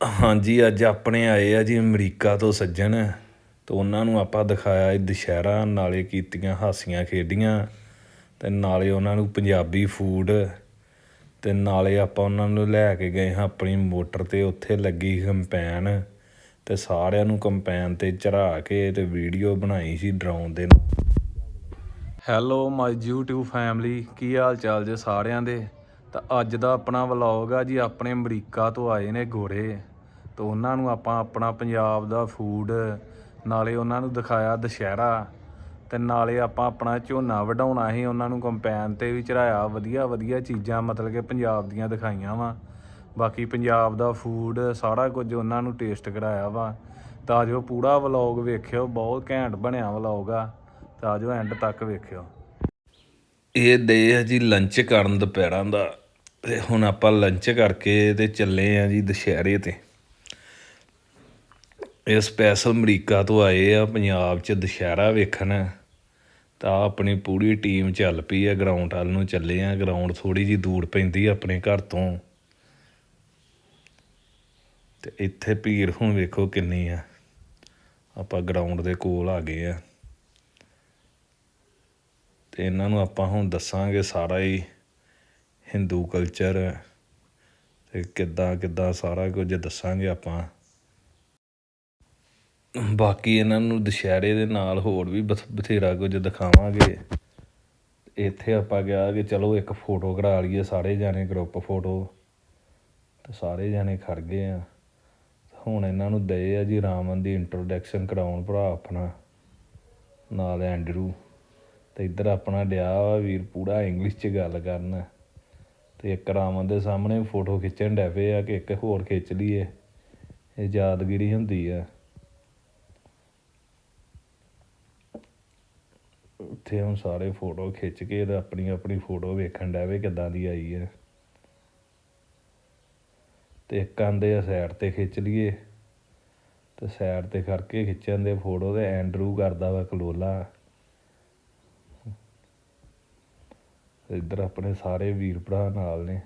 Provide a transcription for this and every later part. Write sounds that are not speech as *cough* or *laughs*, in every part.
ਹਾਂਜੀ, ਅੱਜ ਆਪਣੇ ਆਏ ਆ ਜੀ ਅਮਰੀਕਾ ਤੋਂ ਸੱਜਣ। ਅਤੇ ਉਹਨਾਂ ਨੂੰ ਆਪਾਂ ਦਿਖਾਇਆ ਦੁਸ਼ਹਿਰਾ, ਨਾਲੇ ਕੀਤੀਆਂ ਹਾਸੀਆਂ ਖੇਡੀਆਂ। ਅਤੇ ਨਾਲੇ ਉਹਨਾਂ ਨੂੰ ਪੰਜਾਬੀ ਫੂਡ ਅਤੇ ਨਾਲੇ ਆਪਾਂ ਉਹਨਾਂ ਨੂੰ ਲੈ ਕੇ ਗਏ ਹਾਂ ਆਪਣੀ ਮੋਟਰ ਤੇ। ਉੱਥੇ ਲੱਗੀ ਕੰਪੈਨ ਅਤੇ ਸਾਰਿਆਂ ਨੂੰ ਕੰਪੈਨ ਤੇ ਚੜ੍ਹਾ ਕੇ ਅਤੇ ਵੀਡੀਓ ਬਣਾਈ ਸੀ ਡਰਾਉਣ ਦੇ ਨਾਲ। ਹੈਲੋ ਮਾਈ YouTube ਫੈਮਿਲੀ ਕੀ ਹਾਲ ਚਾਲ ਜੇ ਸਾਰਿਆਂ ਦੇ? ਤਾਂ ਅੱਜ ਦਾ ਆਪਣਾ ਵਲੌਗ ਆ ਜੀ, ਆਪਣੇ ਅਮਰੀਕਾ ਤੋਂ ਆਏ ਨੇ ਗੋਰੇ। ਤਾਂ ਉਹਨਾਂ ਨੂੰ ਆਪਾਂ ਆਪਣਾ ਪੰਜਾਬ ਦਾ ਫੂਡ ਨਾਲੇ ਉਹਨਾਂ ਨੂੰ ਦਿਖਾਇਆ ਦੁਸ਼ਹਿਰਾ, ਤੇ ਨਾਲੇ ਆਪਾਂ ਆਪਣਾ ਝੋਨਾ ਵਢਾਉਣਾ ਸੀ, ਉਹਨਾਂ ਨੂੰ ਕੰਪੈਨ ਤੇ ਵੀ ਚੜਾਇਆ ਵਧੀਆ ਵਧੀਆ ਚੀਜ਼ਾਂ ਮਤਲਬ ਕਿ ਪੰਜਾਬ ਦੀਆਂ ਦਿਖਾਈਆਂ ਵਾ। ਬਾਕੀ ਪੰਜਾਬ ਦਾ ਫੂਡ ਸਾਰਾ ਕੁਝ ਉਹਨਾਂ ਨੂੰ ਟੇਸਟ ਕਰਾਇਆ ਵਾ। ਤਾਂ ਜੋ ਪੂਰਾ ਵਲੌਗ ਵੇਖਿਓ, ਬਹੁਤ ਘੈਂਟ ਬਣਿਆ ਵਲੌਗ ਆ। ਤਾਂ ਜੋ ਐਂਡ ਤੱਕ ਵੇਖਿਓ। ਇਹ ਦੇ ਆ ਜੀ ਲੰਚ ਕਰਨ ਦੁਪਹਿਰਾਂ ਦਾ, ਤੇ ਹੁਣ ਆਪਾਂ ਲੰਚ ਕਰਕੇ ਤੇ ਚੱਲੇ ਆ ਜੀ ਦੁਸ਼ਹਿਰੇ ਤੇ। ਇਹ ਸਪੈਸ਼ਲ ਅਮਰੀਕਾ ਤੋਂ ਆਏ ਆ, ਪੰਜਾਬ 'ਚ ਦੁਸ਼ਹਿਰਾ ਵੇਖਣ। ਤਾਂ ਆਪਣੀ ਪੂਰੀ ਟੀਮ ਚੱਲ ਪਈ ਆ ਗਰਾਊਂਡ ਵੱਲ ਨੂੰ ਚੱਲੇ ਆ। ਗਰਾਊਂਡ ਥੋੜੀ ਜੀ ਦੂਰ ਪੈਂਦੀ ਆ ਆਪਣੇ ਘਰ ਤੋਂ। ਤੇ ਇੱਥੇ ਭੀੜ ਹੁਣ ਵੇਖੋ ਕਿੰਨੀ ਆ। ਆਪਾਂ ਗਰਾਊਂਡ ਦੇ ਕੋਲ ਆ ਗਏ ਆ। ਤੇ ਇਹਨਾਂ ਨੂੰ ਆਪਾਂ ਹੁਣ ਦੱਸਾਂਗੇ ਸਾਰਾ ਹੀ ਹਿੰਦੂ ਕਲਚਰ ਤੇ ਕਿੱਦਾਂ ਕਿੱਦਾਂ ਸਾਰਾ ਕੁਝ ਦੱਸਾਂਗੇ ਆਪਾਂ। ਬਾਕੀ ਇਹਨਾਂ ਨੂੰ ਦੁਸ਼ਹਿਰੇ ਦੇ ਨਾਲ ਹੋਰ ਵੀ ਬਥ- ਬਥੇਰਾ ਕੁਝ ਦਿਖਾਵਾਂਗੇ। ਇੱਥੇ ਆਪਾਂ ਕਿਹਾ ਕਿ ਚਲੋ ਇੱਕ ਫੋਟੋ ਕਰਾ ਲਈਏ, ਸਾਰੇ ਜਾਣੇ ਗਰੁੱਪ ਫੋਟੋ ਤੇ ਸਾਰੇ ਜਾਣੇ ਖੜ ਗਏ ਆ। ਹੁਣ ਇਹਨਾਂ ਨੂੰ ਦਏ ਆ ਜੀ ਰਾਮਨ ਦੀ ਇੰਟਰੋਡਕਸ਼ਨ ਕਰਾਉਣ ਭਰਾ ਆਪਣਾ, ਨਾਲ ਐਂਡਰੂ। ਤੇ ਇੱਧਰ ਆਪਣਾ ਡਿਆ ਵਾ ਵੀਰ ਪੂਰਾ ਇੰਗਲਿਸ਼ 'ਚ ਗੱਲ ਕਰਨ। ਤੇ ਇੱਕ ਰਾਮਨ ਦੇ ਸਾਹਮਣੇ ਫੋਟੋ ਖਿੱਚਣ ਡੈ ਪਏ ਆ ਕਿ ਇੱਕ ਹੋਰ ਖਿੱਚ ਲਈਏ। ਇਹ ਯਾਦਗਿਰੀ ਹੁੰਦੀ ਆ। ਇੱਥੇ ਹੁਣ ਸਾਰੇ ਫੋਟੋ ਖਿੱਚ ਕੇ ਤੇ ਆਪਣੀ ਆਪਣੀ ਫੋਟੋ ਵੇਖਣ ਡੈ ਪਏ ਕਿੱਦਾਂ ਦੀ ਆਈ ਹੈ। ਤੇ ਇੱਕ ਆਂਦੇ ਆ ਸਾਈਡ ਤੇ ਖਿੱਚ ਲਈਏ। ਤੇ ਸਾਈਡ ਤੇ ਕਰਕੇ ਖਿੱਚਣ ਦੇ ਫੋਟੋ ਤੇ ਐਂਡਰੂ ਕਰਦਾ ਵਾ ਕਲੋਲਾ। ਇੱਧਰ ਆਪਣੇ ਸਾਰੇ ਵੀਰ ਭਰਾ ਨਾਲ ਨੇ।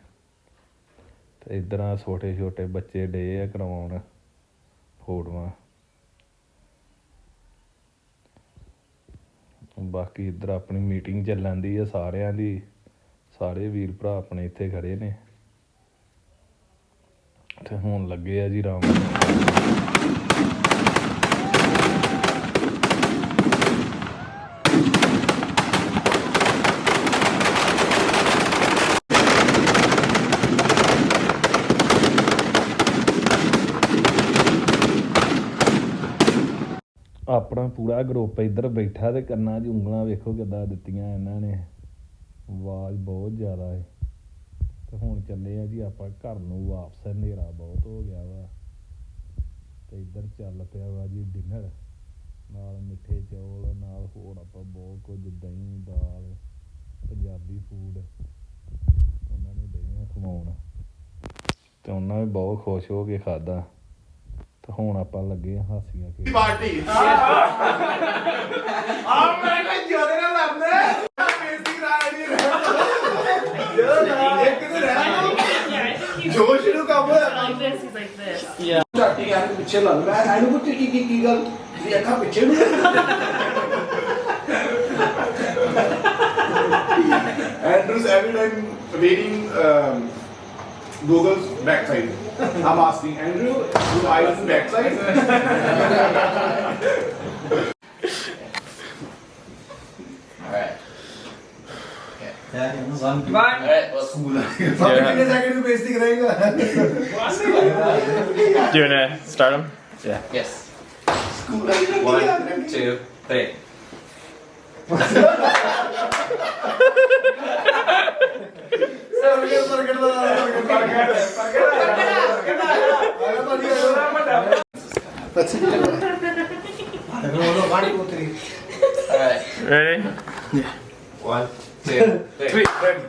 ਤੇ ਇੱਧਰ ਆ ਛੋਟੇ ਛੋਟੇ ਬੱਚੇ ਡੇ ਆ ਕਰਵਾਉਣ ਫੋਟੋਆਂ। ਬਾਕੀ ਇੱਧਰ ਆਪਣੀ ਮੀਟਿੰਗ ਚੱਲਣ ਦੀ ਆ ਸਾਰਿਆਂ ਦੀ। ਸਾਰੇ ਵੀਰ ਭਰਾ ਆਪਣੇ ਇੱਥੇ ਖੜੇ ਨੇ। ਤੇ ਹੁਣ ਲੱਗੇ ਆ ਜੀ ਰਾਮ। ਆਪਣਾ ਪੂਰਾ ਗਰੁੱਪ ਇੱਧਰ ਬੈਠਾ ਤੇ ਕੰਨਾਂ 'ਚ ਉਂਗਲਾਂ ਵੇਖੋ ਕਿੱਦਾਂ ਦਿੱਤੀਆਂ ਇਹਨਾਂ ਨੇ। ਆਵਾਜ਼ ਬਹੁਤ ਜ਼ਿਆਦਾ ਹੈ ਤੇ ਹੁਣ ਚੱਲੇ ਆ ਜੀ ਆਪਾਂ ਘਰ ਨੂੰ ਵਾਪਸ, ਹਨੇਰਾ ਬਹੁਤ ਹੋ ਗਿਆ ਵਾ। ਤੇ ਇੱਧਰ ਚੱਲ ਪਿਆ ਵਾ ਜੀ ਡਿਨਰ ਨਾਲ ਮਿੱਠੇ ਚੌਲ, ਨਾਲ ਹੋਰ ਆਪਾਂ ਬਹੁਤ ਕੁਝ ਦਹੀਂ, ਦਾਲ, ਪੰਜਾਬੀ ਫੂਡ ਉਹਨਾਂ ਨੂੰ ਦੇ ਖਵਾਉਣ। ਤੇ ਉਹਨਾਂ ਵੀ ਬਹੁਤ ਖੁਸ਼ ਹੋ ਕੇ ਖਾਦਾ ਤੇ ਹੁਣ ਆਪਾਂ ਲੱਗੇ ਆ ਹਾਸੀਆਂ ਖੇਡ ਪਾਰਟੀ। ਆ ਮੈਂ ਕਿਹਾ ਜ਼ਿਆਦਾ ਨਾ ਲੜਨਾ ਰਿਹਾ ਇੱਕ ਤੇ ਰਹਿ ਜੋਸ਼ ਨੂੰ ਕੰਮ ਹੋਇਆ this, he's like this. ਝਾਟੀ ਯਾਰ ਪਿੱਛੇ ਲੱਗ ਮੈਂ ਇਹਨੂੰ ਪੁੱਛ ਕੀ ਕੀ ਕੀ ਗੱਲ ਵੀ ਅੱਖਾਂ ਪਿੱਛੇ ਨੂੰ every time reading um, Google's backside. I'm asking Andrew, do I have backside? Do you want to start them? Yeah. Yes. One, two, three. *laughs* Ready? Yeah. One, two, three. Ready.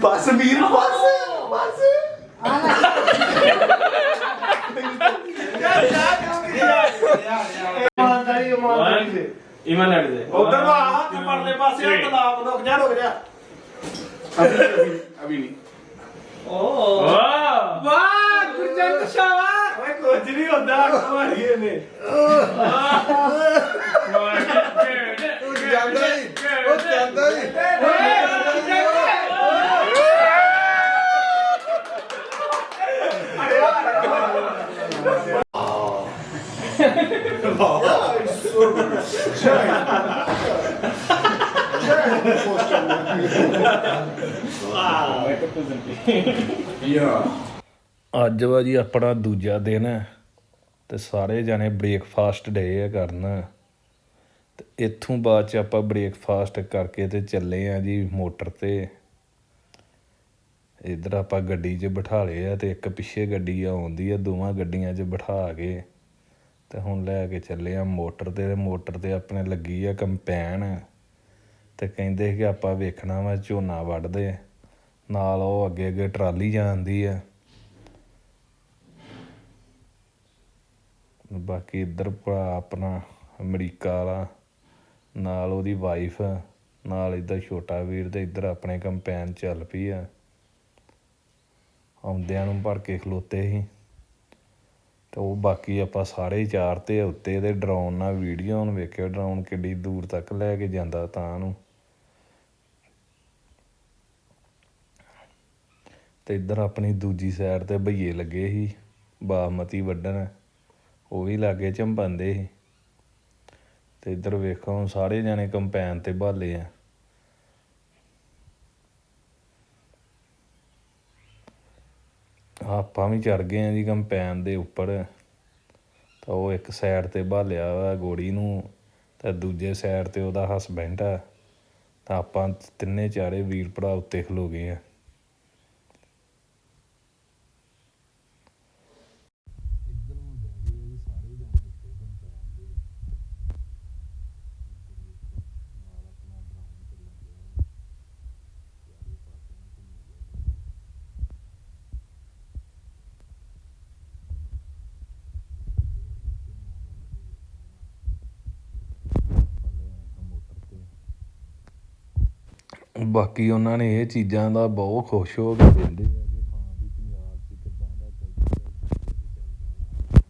Passa, Biro. Passa, passa. ഇവൻ അടുത്ത് ഞാൻ ਨੂੰ ਅਭੀ ਅਭੀ ਨਹੀਂ। Oh! ਵਾਹ। ਗੁਰਜੰਟ ਸ਼ਾਵਾ ਕੁਝ ਨਹੀਂ ਹੁੰਦਾ ਅੱਖ ਮਾਰੀ ਇਹਨੇ। ਜਾਂਦਾ ਹੀ ਉਹ ਜਾਂਦਾ ਹੀ *laughs* ਅੱਜ ਵਾ ਜੀ ਆਪਣਾ ਦੂਜਾ ਦਿਨ ਹੈ ਤੇ ਸਾਰੇ ਜਾਣੇ ਬ੍ਰੇਕਫਾਸਟ ਡੇ ਆ ਕਰਨ। ਤੇ ਇੱਥੋਂ ਬਾਅਦ ਚ ਆਪਾਂ ਬ੍ਰੇਕਫਾਸਟ ਕਰਕੇ ਤੇ ਚੱਲੇ ਆ ਜੀ ਮੋਟਰ ਤੇ। ਇਧਰ ਆਪਾਂ ਗੱਡੀ 'ਚ ਬਿਠਾ ਲਏ ਆ ਤੇ ਇੱਕ ਪਿੱਛੇ ਗੱਡੀ ਆਉਂਦੀ ਆ, ਦੋਵਾਂ ਗੱਡੀਆਂ 'ਚ ਬਿਠਾ ਕੇ ਤੇ ਹੁਣ ਲੈ ਕੇ ਚੱਲੇ ਆ ਮੋਟਰ ਤੇ ਤੇ। ਮੋਟਰ ਤੇ ਆਪਣੇ ਲੱਗੀ ਆ ਕੰਪੈਨ। ਤੇ ਕਹਿੰਦੇ ਕਿ ਆਪਾਂ ਵੇਖਣਾ ਵਾ ਝੋਨਾ ਵੱਢਦੇ ਨਾਲ ਉਹ ਅੱਗੇ ਅੱਗੇ ਟਰਾਲੀ ਜਾਂਦੀ ਆ। ਬਾਕੀ ਇੱਧਰ ਭਰਾ ਆਪਣਾ ਅਮਰੀਕਾ ਵਾਲਾ, ਨਾਲ ਉਹਦੀ ਵਾਈਫ ਨਾਲ ਇੱਧਰ ਛੋਟਾ ਵੀਰ ਤੇ ਇੱਧਰ ਆਪਣੇ ਕੰਪੈਨ ਚੱਲ ਪਈ ਆ। ਆਉਂਦਿਆਂ ਨੂੰ ਭਰ ਕੇ ਖਲੋਤੇ ਸੀ। ਤੇ ਉਹ ਬਾਕੀ ਆਪਾਂ ਸਾਰੇ ਹੀ ਚਾਰ ਤੇ ਉੱਤੇ, ਤੇ ਡਰੋਨ ਨਾਲ ਵੀਡੀਓ ਨੂੰ ਵੇਖਿਓ ਡਰਾਉਣ ਕਿੱਡੀ ਦੂਰ ਤੱਕ ਲੈ ਕੇ ਜਾਂਦਾ ਤਾਂ ਨੂੰ। ਅਤੇ ਇੱਧਰ ਆਪਣੀ ਦੂਜੀ ਸਾਈਡ ਤੇ ਬਈਏ ਲੱਗੇ ਸੀ ਬਾਸਮਤੀ ਵੱਢਣ। ਉਹ ਵੀ ਲਾਗੇ ਝੰਬੰਦੇ ਸੀ। ਅਤੇ ਇੱਧਰ ਵੇਖੋ, ਹੁਣ ਸਾਰੇ ਜਣੇ ਕੰਪੈਨ ਤੇ ਭਾਲੇ ਆ। ਆਪਾਂ ਵੀ ਚੜ ਗਏ ਆ ਜੀ ਕੰਪੈਨ ਦੇ ਉੱਪਰ। ਤਾਂ ਉਹ ਇੱਕ ਸਾਈਡ ਤੇ ਭਾਲਿਆ ਵਾ ਗੋੜੀ ਨੂੰ, ਤੇ ਦੂਜੇ ਸਾਈਡ ਤੇ ਉਹਦਾ ਹਸਬੈਂਡ ਆ। ਤਾਂ ਆਪਾਂ ਤਿੰਨੇ ਚਾਰੇ ਵੀਰ ਭਰਾ ਉੱਤੇ ਖਲੋ ਗਏ ਆ। ਬਾਕੀ ਉਹਨਾਂ ਨੇ ਇਹ ਚੀਜ਼ਾਂ ਦਾ ਬਹੁਤ ਖੁਸ਼ ਹੋ ਕੇ ਦਿੰਦੇ ਆ ਕਿ ਹਾਂ ਵੀ ਪੰਜਾਬ 'ਚ ਕਿੱਦਾਂ ਦਾ ਕਲਚਰ ਚੱਲਦਾ ਵਾ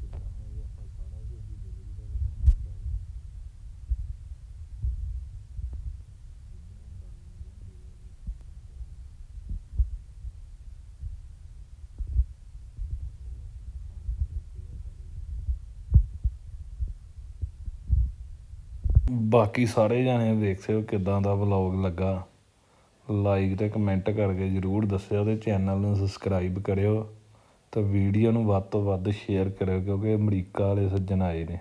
ਕਿੱਦਾਂ ਇਹ ਆਪਾਂ ਸਾਰਾ ਕੁਝ ਹੀ ਜ਼ਿੰਦਗੀ ਦਾ ਵਿਖਾਉਣਾ ਹੁੰਦਾ ਵਾ ਬਾਕੀ ਸਾਰੇ ਜਾਣੇ ਵੇਖਿਓ ਕਿਦਾਂ ਦਾ ਵਲੌਗ ਲੱਗਾ। ਲਾਈਕ ਤੇ ਕਮੈਂਟ ਕਰਕੇ ਜਰੂਰ ਦੱਸਿਓ ਤੇ ਚੈਨਲ ਨੂੰ ਸਬਸਕ੍ਰਾਈਬ ਕਰਿਓ ਤੇ ਵੀਡੀਓ ਨੂੰ ਵੱਧ ਤੋਂ ਵੱਧ ਸ਼ੇਅਰ ਕਰਿਓ ਕਿਉਂਕਿ ਅਮਰੀਕਾ ਵਾਲੇ ਸੱਜਣ ਆਏ ਨੇ।